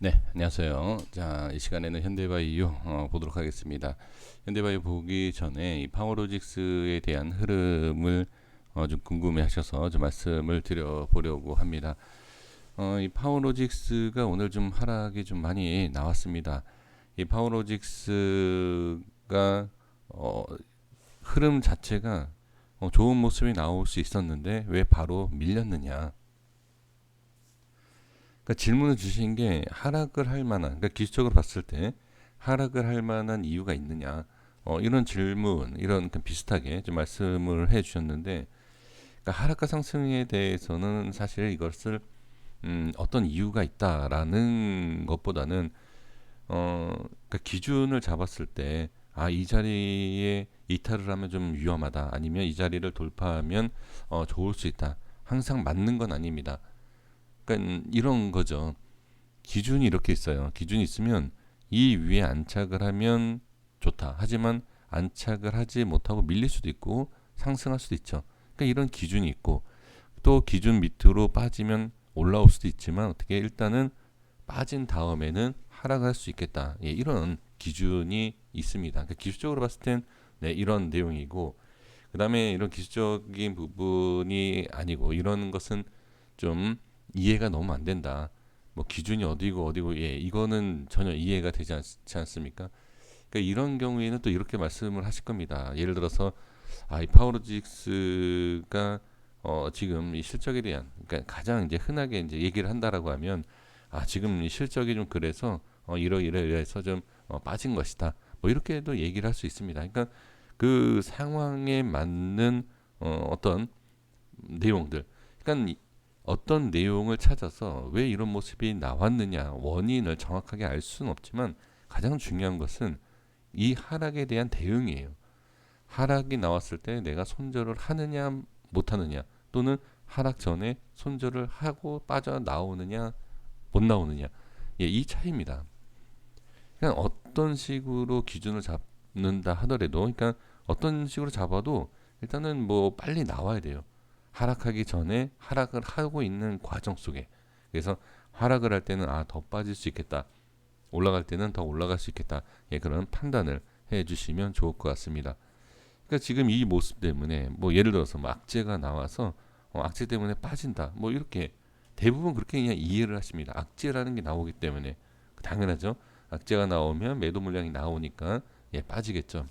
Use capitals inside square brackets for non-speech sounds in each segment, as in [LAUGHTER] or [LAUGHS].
네, 안녕하세요. 자, 이 시간에는 현대바이오 어, 보도록 하겠습니다. 현대바이오 보기 전에 이 파워로직스에 대한 흐름을 어, 좀 궁금해하셔서 좀 말씀을 드려보려고 합니다. 어, 이 파워로직스가 오늘 좀 하락이 좀 많이 나왔습니다. 이 파워로직스가 어, 흐름 자체가 어, 좋은 모습이 나올 수 있었는데 왜 바로 밀렸느냐? 그러니까 질문을 주신 게 하락을 할 만한, 그러니까 기술적으로 봤을 때 하락을 할 만한 이유가 있느냐, 어, 이런 질문, 이런 그 비슷하게 좀 말씀을 해주셨는데, 그러니까 하락과 상승에 대해서는 사실 이것을 음, 어떤 이유가 있다라는 것보다는 어, 그러니까 기준을 잡았을 때, 아, 이 자리에 이탈을 하면 좀 위험하다, 아니면 이 자리를 돌파하면 어, 좋을 수 있다. 항상 맞는 건 아닙니다. 그러니까 이런 거죠. 기준이 이렇게 있어요. 기준이 있으면 이 위에 안착을 하면 좋다. 하지만 안착을 하지 못하고 밀릴 수도 있고 상승할 수도 있죠. 그러니까 이런 기준이 있고 또 기준 밑으로 빠지면 올라올 수도 있지만 어떻게 일단은 빠진 다음에는 하락할 수 있겠다. 예, 이런 기준이 있습니다. 그러니까 기술적으로 봤을 땐 네, 이런 내용이고 그다음에 이런 기술적인 부분이 아니고 이런 것은 좀 이해가 너무 안 된다. 뭐 기준이 어디고 어디고 예 이거는 전혀 이해가 되지 않지 않습니까? 그러니까 이런 경우에는 또 이렇게 말씀을 하실 겁니다. 예를 들어서 아, 이 파워로직스가 어, 지금 이 실적에 대한 그러니까 가장 이제 흔하게 이제 얘기를 한다라고 하면 아, 지금 이 실적이 좀 그래서 어, 이러 이러 이래서 좀 어, 빠진 것이다. 뭐 이렇게도 얘기를 할 수 있습니다. 그러니까 그 상황에 맞는 어, 어떤 내용들. 그러니까 어떤 내용을 찾아서 왜 이런 모습이 나왔느냐 원인을 정확하게 알 수는 없지만 가장 중요한 것은 이 하락에 대한 대응이에요. 하락이 나왔을 때 내가 손절을 하느냐 못하느냐 또는 하락 전에 손절을 하고 빠져 나오느냐 못 나오느냐 예, 이 차이입니다. 그러니까 어떤 식으로 기준을 잡는다 하더라도 그러니까 어떤 식으로 잡아도 일단은 뭐 빨리 나와야 돼요. 하락하기 전에 하락을 하고 있는 과정 속에 그래서 하락을 할 때는 아 더 빠질 수 있겠다 올라갈 때는 더 올라갈 수 있겠다 예, 그런 판단을 해주시면 좋을 것 같습니다. 그러니까 지금 이 모습 때문에 뭐 예를 들어서 뭐 악재가 나와서 어, 악재 때문에 빠진다 뭐 이렇게 대부분 그렇게 그냥 이해를 하십니다. 악재라는 게 나오기 때문에 당연하죠. 악재가 나오면 매도 물량이 나오니까 예, 빠지겠죠.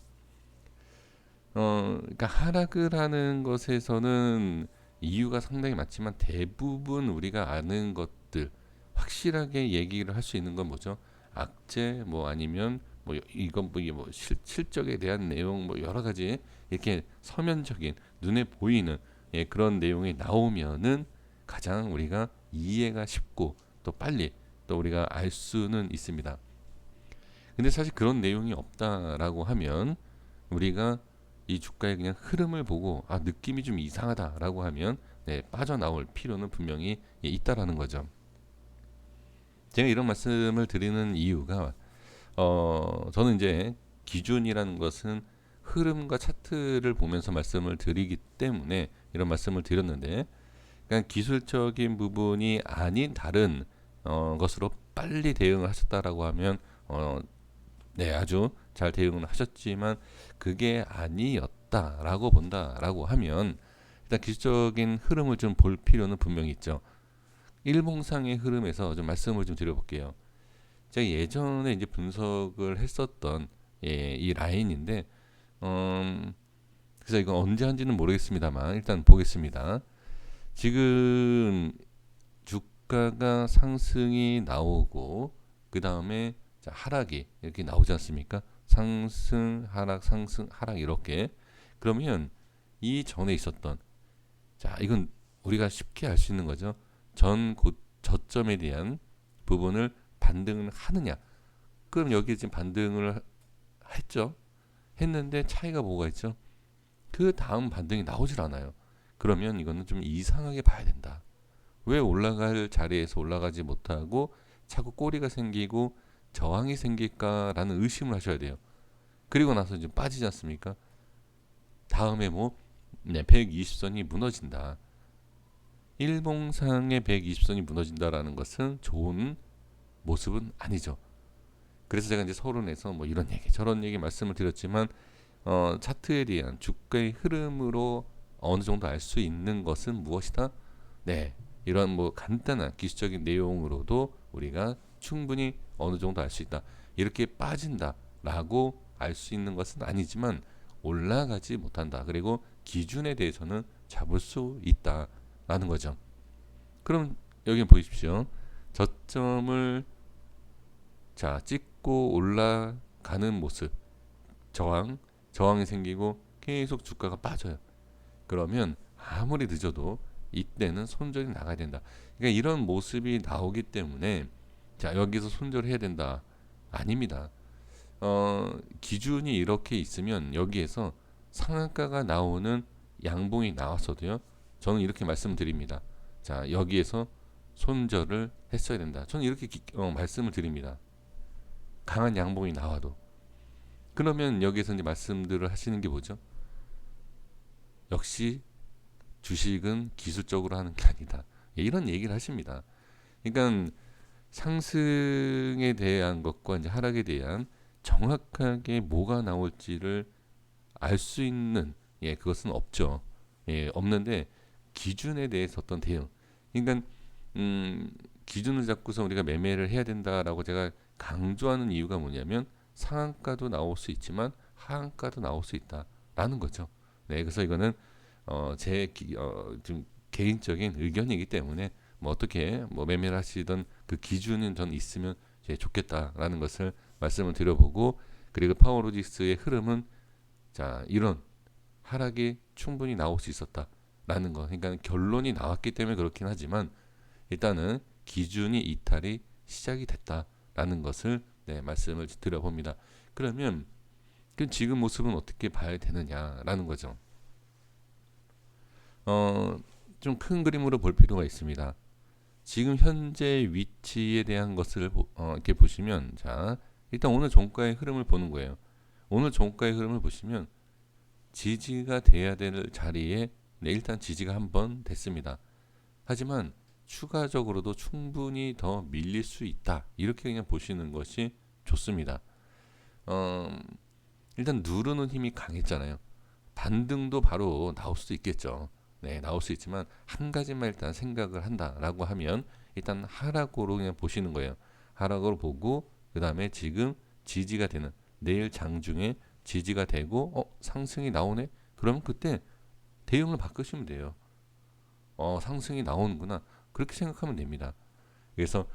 어, 그러니까 하락을 하는 것에서는 이유가 상당히 많지만 대부분 우리가 아는 것들 확실하게 얘기를 할 수 있는 건 뭐죠? 악재 뭐 아니면 뭐 이건 뭐, 뭐 실, 실적에 대한 내용 뭐 여러 가지 이렇게 서면적인 눈에 보이는 예, 그런 내용이 나오면은 가장 우리가 이해가 쉽고 또 빨리 또 우리가 알 수는 있습니다. 근데 사실 그런 내용이 없다라고 하면 우리가 이 주가의 그냥 흐름을 보고 아 느낌이 좀 이상하다라고 하면 네, 빠져나올 필요는 분명히 예, 있다라는 거죠. 제가 이런 말씀을 드리는 이유가 어 저는 이제 기준이라는 것은 흐름과 차트를 보면서 말씀을 드리기 때문에 이런 말씀을 드렸는데 그냥 기술적인 부분이 아닌 다른 어, 것으로 빨리 대응을 하셨다라고 하면 어, 네 아주 잘 대응을 하셨지만 그게 아니었다라고 본다라고 하면 일단 기술적인 흐름을 좀 볼 필요는 분명히 있죠. 일봉상의 흐름에서 좀 말씀을 좀 드려볼게요. 제가 예전에 이제 분석을 했었던 예, 이 라인인데, 음, 그래서 이건 언제 한지는 모르겠습니다만 일단 보겠습니다. 지금 주가가 상승이 나오고 그 다음에 하락이 이렇게 나오지 않습니까? 상승, 하락, 상승, 하락 이렇게 그러면 이 전에 있었던 자 이건 우리가 쉽게 알 수 있는 거죠. 전 고, 저점에 대한 부분을 반등을 하느냐? 그럼 여기 지금 반등을 했죠. 했는데 차이가 뭐가 있죠? 그 다음 반등이 나오질 않아요. 그러면 이거는 좀 이상하게 봐야 된다. 왜 올라갈 자리에서 올라가지 못하고 자꾸 꼬리가 생기고 저항이 생길까라는 의심을 하셔야 돼요. 그리고 나서 이제 빠지지 않습니까? 다음에 뭐 네, 120선이 무너진다. 일봉상의 120선이 무너진다라는 것은 좋은 모습은 아니죠. 그래서 제가 이제 서론에서 뭐 이런 얘기 저런 얘기 말씀을 드렸지만 어, 차트에 대한 주가의 흐름으로 어느 정도 알 수 있는 것은 무엇이다? 네, 이런 뭐 간단한 기술적인 내용으로도 우리가 충분히 어느 정도 알 수 있다. 이렇게 빠진다라고 알 수 있는 것은 아니지만 올라가지 못한다. 그리고 기준에 대해서는 잡을 수 있다라는 거죠. 그럼 여기 보십시오. 저점을 자 찍고 올라가는 모습 저항 저항이 생기고 계속 주가가 빠져요. 그러면 아무리 늦어도 이때는 손절이 나가야 된다. 그러니까 이런 모습이 나오기 때문에 자 여기서 손절을 해야 된다. 아닙니다. 어, 기준이 이렇게 있으면 여기에서 상한가가 나오는 양봉이 나왔어도요. 저는 이렇게 말씀드립니다. 자 여기에서 손절을 했어야 된다. 저는 이렇게 기, 어, 말씀을 드립니다. 강한 양봉이 나와도 그러면 여기에서 이제 말씀들을 하시는 게 뭐죠? 역시 주식은 기술적으로 하는 게 아니다. 예, 이런 얘기를 하십니다. 그러니까 상승에 대한 것과 이제 하락에 대한 정확하게 뭐가 나올지를 알 수 있는 예 그것은 없죠. 예 없는데 기준에 대해서 어떤 대응. 그러니까 음 기준을 잡고서 우리가 매매를 해야 된다라고 제가 강조하는 이유가 뭐냐면 상한가도 나올 수 있지만 하한가도 나올 수 있다라는 거죠. 네, 그래서 이거는 어, 제 기, 어, 좀 개인적인 의견이기 때문에 뭐 어떻게 뭐 매매를 하시던 그 기준은 전 있으면 좋겠다라는 것을 말씀을 드려보고 그리고 파워로직스의 흐름은 자 이런 하락이 충분히 나올 수 있었다라는 거. 그러니까 결론이 나왔기 때문에 그렇긴 하지만 일단은 기준이 이탈이 시작이 됐다라는 것을 네, 말씀을 드려봅니다. 그러면 그 지금 모습은 어떻게 봐야 되느냐라는 거죠. 어, 좀 큰 그림으로 볼 필요가 있습니다. 지금 현재 위치에 대한 것을 어, 이렇게 보시면 자 일단 오늘 종가의 흐름을 보는 거예요. 오늘 종가의 흐름을 보시면 지지가 돼야 될 자리에 네, 일단 지지가 한 번 됐습니다. 하지만 추가적으로도 충분히 더 밀릴 수 있다. 이렇게 그냥 보시는 것이 좋습니다. 어, 일단 누르는 힘이 강했잖아요. 반등도 바로 나올 수도 있겠죠. 네, 나올 수 있지만 한 가지만 일단 생각을 한다라고 하면 일단 하락으로 그냥 보시는 거예요. 하락으로 보고 그 다음에 지금 지지가 되는 내일 장중에 지지가 되고 어 상승이 나오네. 그러면 그때 대응을 바꾸시면 돼요. 어 상승이 나오는구나. 그렇게 생각하면 됩니다. 그래서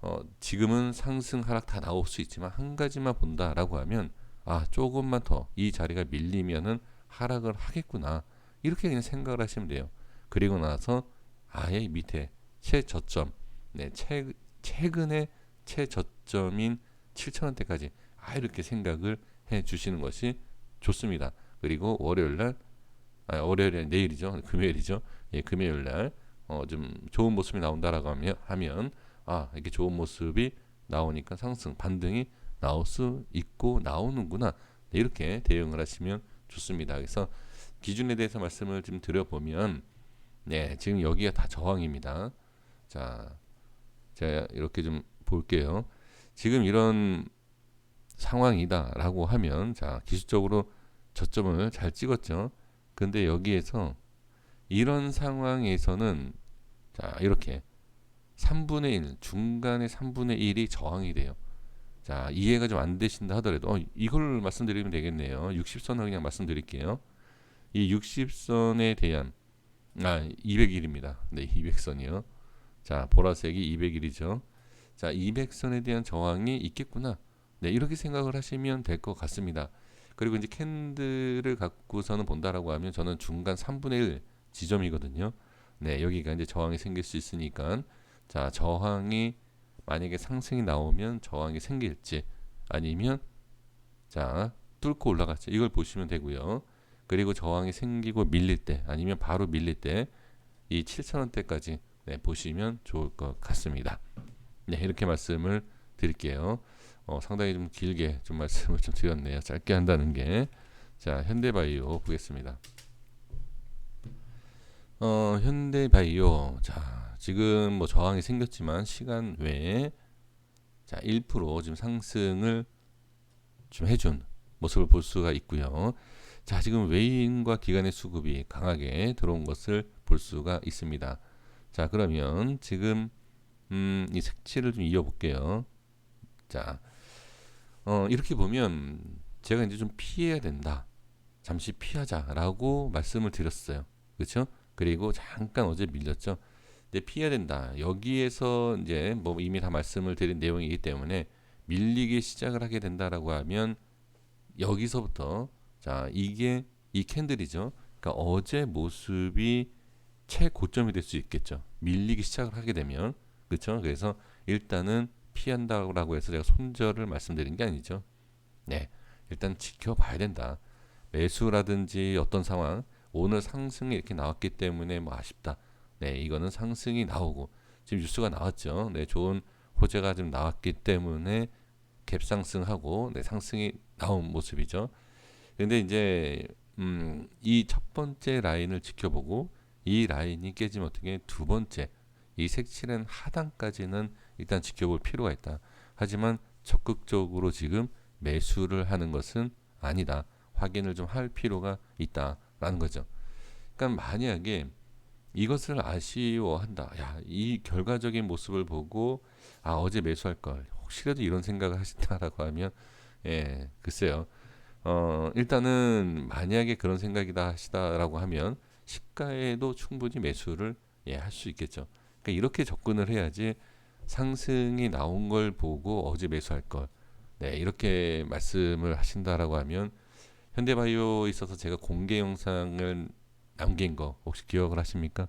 어, 지금은 상승 하락 다 나올 수 있지만 한 가지만 본다라고 하면 아 조금만 더 이 자리가 밀리면은 하락을 하겠구나 이렇게 그냥 생각을 하시면 돼요. 그리고 나서 아예 밑에 최저점, 네, 최, 최근의 최저점인 7천원대까지 아 이렇게 생각을 해 주시는 것이 좋습니다. 그리고 월요일 날, 아, 월요일이 내일이죠, 금요일이죠. 예, 금요일 날 어, 좀 좋은 모습이 나온다라고 하면, 하면 아 이게 좋은 모습이 나오니까 상승 반등이 나올 수 있고 나오는구나 네, 이렇게 대응을 하시면 좋습니다. 그래서 기준에 대해서 말씀을 좀 드려보면 네 지금 여기가 다 저항입니다. 자 제가 이렇게 좀 볼게요. 지금 이런 상황이다라고 하면 자 기술적으로 저점을 잘 찍었죠. 근데 여기에서 이런 상황에서는 자 이렇게 3분의 1 중간에 3분의 1이 저항이 돼요. 자 이해가 좀 안 되신다 하더라도 어, 이걸 말씀드리면 되겠네요. 60선을 그냥 말씀드릴게요. 이 60선에 대한 아 200일입니다. 네 200선이요. 자 보라색이 200일이죠. 자 200선에 대한 저항이 있겠구나. 네 이렇게 생각을 하시면 될 것 같습니다. 그리고 이제 캔들을 갖고서는 본다라고 하면 저는 중간 3분의 1 지점이거든요. 네, 여기가 이제 저항이 생길 수 있으니까 자, 저항이 만약에 상승이 나오면 저항이 생길지 아니면 자, 뚫고 올라갈지 이걸 보시면 되고요. 그리고 저항이 생기고 밀릴 때 아니면 바로 밀릴 때 이 7천원대까지 네, 보시면 좋을 것 같습니다. 네, 이렇게 말씀을 드릴게요. 어, 상당히 좀 길게 좀 [LAUGHS] 말씀을 좀 드렸네요. 짧게 한다는 게. 자, 현대바이오 보겠습니다. 어, 현대바이오. 자, 지금 뭐 저항이 생겼지만 시간 외에 자, 1% 지금 상승을 좀 해준 모습을 볼 수가 있고요. 자, 지금 외인과 기관의 수급이 강하게 들어온 것을 볼 수가 있습니다. 자, 그러면 지금 음, 이 색칠을 좀 이어볼게요. 자, 어, 이렇게 보면 제가 이제 좀 피해야 된다. 잠시 피하자라고 말씀을 드렸어요. 그렇죠? 그리고 잠깐 어제 밀렸죠. 근데 피해야 된다. 여기에서 이제 뭐 이미 다 말씀을 드린 내용이기 때문에 밀리기 시작을 하게 된다라고 하면 여기서부터 자 이게 이 캔들이죠. 그러니까 어제 모습이 최고점이 될 수 있겠죠. 밀리기 시작을 하게 되면 그렇죠. 그래서 일단은 피한다고 해서 제가 손절을 말씀드린 게 아니죠. 네, 일단 지켜봐야 된다. 매수라든지 어떤 상황 오늘 상승이 이렇게 나왔기 때문에 뭐 아쉽다. 네, 이거는 상승이 나오고 지금 뉴스가 나왔죠. 네, 좋은 호재가 좀 나왔기 때문에 갭 상승하고 네, 상승이 나온 모습이죠. 근데 이제 음, 이 첫 번째 라인을 지켜보고 이 라인이 깨지면 어떻게 두 번째 이 색칠은 하단까지는 일단 지켜볼 필요가 있다. 하지만 적극적으로 지금 매수를 하는 것은 아니다. 확인을 좀 할 필요가 있다라는 거죠. 그러니까 만약에 이것을 아쉬워한다. 야, 이 결과적인 모습을 보고 아 어제 매수할 걸 혹시라도 이런 생각을 하신다라고 하면 예 글쎄요. 어 일단은 만약에 그런 생각이다 하시다라고 하면 시가에도 충분히 매수를 예, 할 수 있겠죠. 그러니까 이렇게 접근을 해야지 상승이 나온 걸 보고 어제 매수할 걸 네, 이렇게 말씀을 하신다라고 하면 현대바이오에 있어서 제가 공개 영상을 남긴 거 혹시 기억을 하십니까?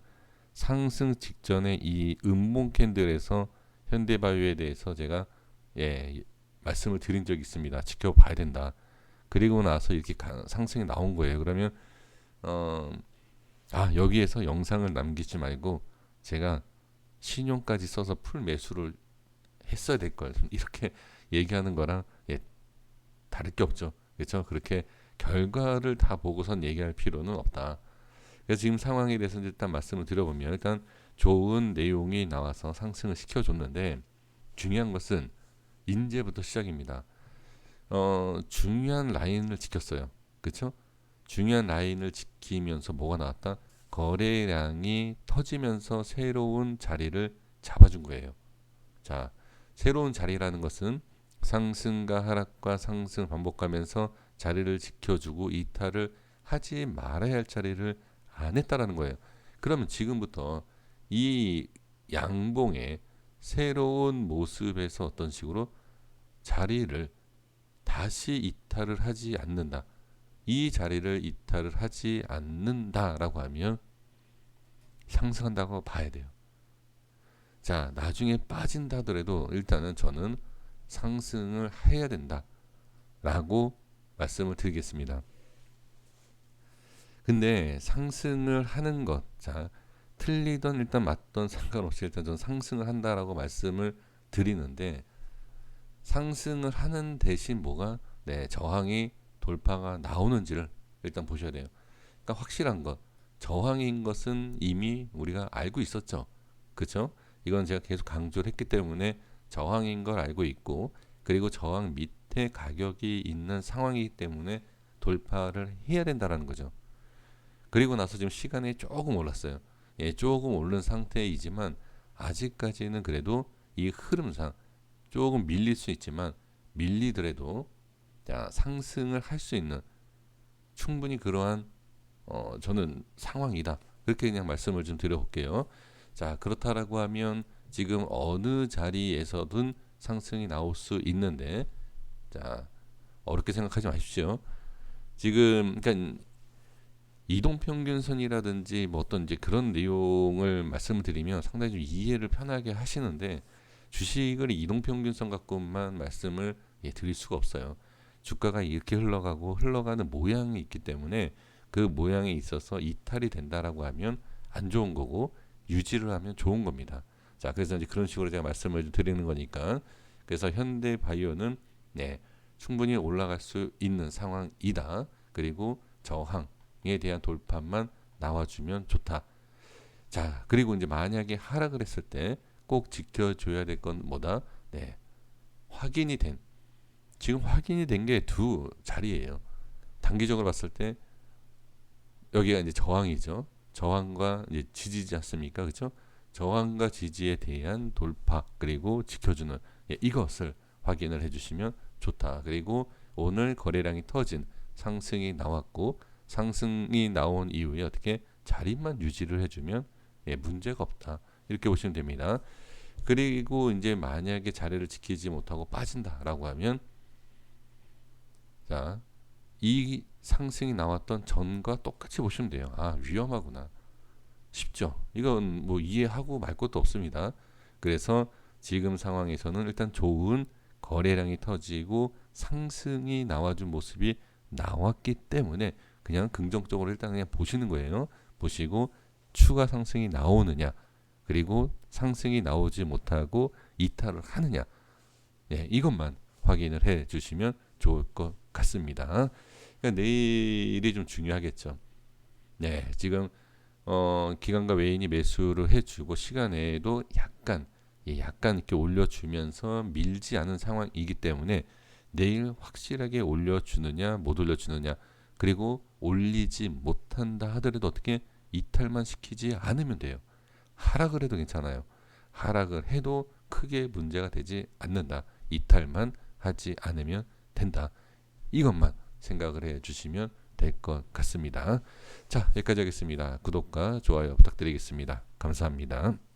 상승 직전에 이 음봉 캔들에서 현대바이오에 대해서 제가 예 말씀을 드린 적이 있습니다. 지켜봐야 된다. 그리고 나서 이렇게 상승이 나온 거예요. 그러면 어, 아 여기에서 영상을 남기지 말고 제가 신용까지 써서 풀 매수를 했어야 될 걸 이렇게 [LAUGHS] 얘기하는 거랑 예, 다를 게 없죠. 그렇죠? 그렇게 결과를 다 보고선 얘기할 필요는 없다. 그래서 지금 상황에 대해서 일단 말씀을 드려보면 일단 좋은 내용이 나와서 상승을 시켜줬는데 중요한 것은 인제부터 시작입니다. 어, 중요한 라인을 지켰어요. 그렇죠? 중요한 라인을 지키면서 뭐가 나왔다? 거래량이 터지면서 새로운 자리를 잡아준 거예요. 자, 새로운 자리라는 것은 상승과 하락과 상승 반복하면서 자리를 지켜주고 이탈을 하지 말아야 할 자리를 안 했다라는 거예요. 그러면 지금부터 이 양봉의 새로운 모습에서 어떤 식으로 자리를 다시 이탈을 하지 않는다. 이 자리를 이탈을 하지 않는다라고 하면 상승한다고 봐야 돼요. 자, 나중에 빠진다 하더라도 일단은 저는 상승을 해야 된다라고 말씀을 드리겠습니다. 근데 상승을 하는 것, 자, 틀리던 일단 맞던 상관없이 일단 전 상승을 한다라고 말씀을 드리는데 상승을 하는 대신 뭐가 네, 저항이 돌파가 나오는지를 일단 보셔야 돼요. 그러니까 확실한 것, 저항인 것은 이미 우리가 알고 있었죠. 그렇죠? 이건 제가 계속 강조를 했기 때문에 저항인 걸 알고 있고 그리고 저항 밑에 가격이 있는 상황이기 때문에 돌파를 해야 된다라는 거죠. 그리고 나서 지금 시간이 조금 올랐어요. 예, 조금 오른 상태이지만 아직까지는 그래도 이 흐름상 조금 밀릴 수 있지만 밀리더라도 자, 상승을 할 수 있는 충분히 그러한 어, 저는 상황이다. 그렇게 그냥 말씀을 좀 드려볼게요. 자, 그렇다라고 하면 지금 어느 자리에서든 상승이 나올 수 있는데, 자, 어렵게 생각하지 마십시오. 지금, 그러니까 이동평균선이라든지 뭐 어떤 이제 그런 내용을 말씀을 드리면 상당히 좀 이해를 편하게 하시는데, 주식을 이동평균선 갖고만 말씀을 예, 드릴 수가 없어요. 주가가 이렇게 흘러가고 흘러가는 모양이 있기 때문에 그 모양에 있어서 이탈이 된다라고 하면 안 좋은 거고 유지를 하면 좋은 겁니다. 자, 그래서 이제 그런 식으로 제가 말씀을 드리는 거니까 그래서 현대 바이오는 네, 충분히 올라갈 수 있는 상황이다. 그리고 저항에 대한 돌파만 나와주면 좋다. 자, 그리고 이제 만약에 하락을 했을 때 꼭 지켜줘야 될 건 뭐다? 네, 확인이 된 지금 확인이 된 게 두 자리예요. 단기적으로 봤을 때 여기가 이제 저항이죠. 저항과 이제 지지지 않습니까? 그렇죠? 저항과 지지에 대한 돌파 그리고 지켜주는 예, 이것을 확인을 해주시면 좋다. 그리고 오늘 거래량이 터진 상승이 나왔고 상승이 나온 이후에 어떻게 자리만 유지를 해주면 예, 문제가 없다. 이렇게 보시면 됩니다. 그리고 이제 만약에 자리를 지키지 못하고 빠진다라고 하면 자, 이 상승이 나왔던 전과 똑같이 보시면 돼요. 아, 위험하구나. 쉽죠. 이건 뭐 이해하고 말 것도 없습니다. 그래서 지금 상황에서는 일단 좋은 거래량이 터지고 상승이 나와준 모습이 나왔기 때문에 그냥 긍정적으로 일단 그냥 보시는 거예요. 보시고 추가 상승이 나오느냐 그리고 상승이 나오지 못하고 이탈을 하느냐 예, 이것만 확인을 해 주시면 좋을 것 같습니다. 그러니까 내일이 좀 중요하겠죠. 네, 지금 어, 기관과 외인이 매수를 해주고 시간에도 약간 예, 약간 이렇게 올려주면서 밀지 않은 상황이기 때문에 내일 확실하게 올려주느냐 못 올려주느냐 그리고 올리지 못한다 하더라도 어떻게 이탈만 시키지 않으면 돼요. 하락을 해도 괜찮아요. 하락을 해도 크게 문제가 되지 않는다. 이탈만 하지 않으면 된다. 이것만 생각을 해 주시면 될 것 같습니다. 자, 여기까지 하겠습니다. 구독과 좋아요 부탁드리겠습니다. 감사합니다.